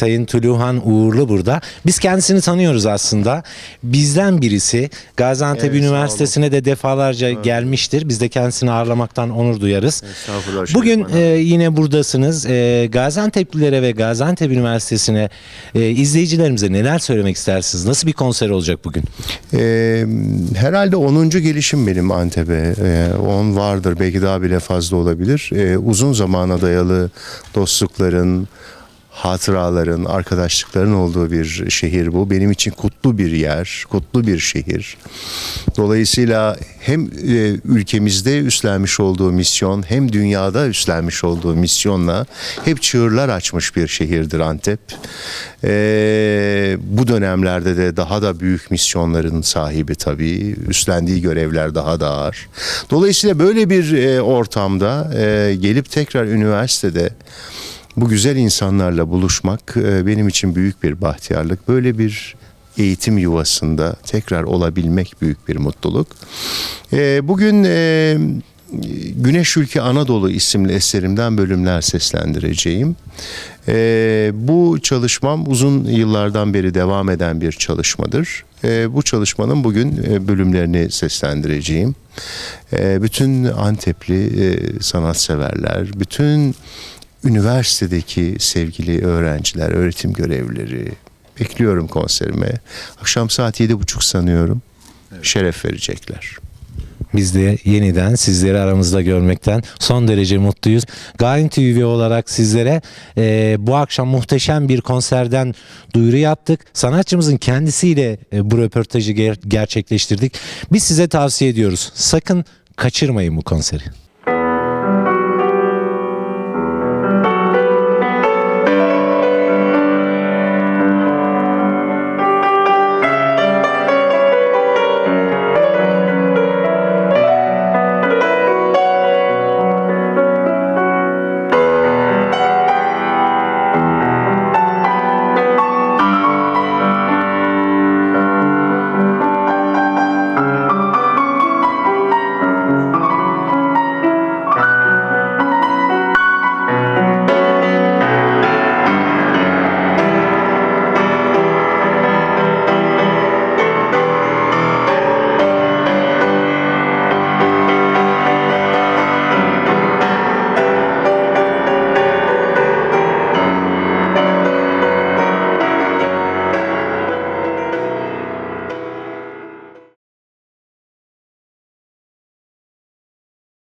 Sayın Tuluhan Uğurlu burada. Biz kendisini tanıyoruz aslında. Bizden birisi Gaziantep Evet, sağ Üniversitesi'ne de defalarca gelmiştir. Biz de kendisini ağırlamaktan onur duyarız. Estağfurullah Şerif Bugün Bana. e, yine buradasınız. E, Gaziantep'lilere ve Gaziantep Üniversitesi'ne e, izleyicilerimize neler söylemek istersiniz? Nasıl bir konser olacak bugün? Ee, herhalde 10. gelişim benim Antep'e. Ee, 10 vardır belki daha bile fazla olabilir. Ee, uzun zamana dayalı dostlukların, hatıraların, arkadaşlıkların olduğu bir şehir bu. Benim için kutlu bir yer, kutlu bir şehir. Dolayısıyla hem e, ülkemizde üstlenmiş olduğu misyon hem dünyada üstlenmiş olduğu misyonla hep çığırlar açmış bir şehirdir Antep. Ee, bu dönemlerde de daha da büyük misyonların sahibi tabii. Üstlendiği görevler daha da ağır. Dolayısıyla böyle bir e, ortamda e, gelip tekrar üniversitede bu güzel insanlarla buluşmak e, benim için büyük bir bahtiyarlık. Böyle bir eğitim yuvasında tekrar olabilmek büyük bir mutluluk. E, bugün e, Güneş Ülke Anadolu isimli eserimden bölümler seslendireceğim. Bu çalışmam uzun yıllardan beri devam eden bir çalışmadır. Bu çalışmanın bugün bölümlerini seslendireceğim. Bütün Antepli e, sanatseverler, bütün üniversitedeki sevgili öğrenciler, öğretim görevlileri bekliyorum konserime. Akşam saat yedi buçuk sanıyorum. Şeref verecekler. Biz de yeniden sizleri aramızda görmekten son derece mutluyuz. Gain TV olarak sizlere e, bu akşam muhteşem bir konserden duyuru yaptık. Sanatçımızın kendisiyle e, bu röportajı ger- gerçekleştirdik. Biz size tavsiye ediyoruz. Sakın kaçırmayın bu konseri.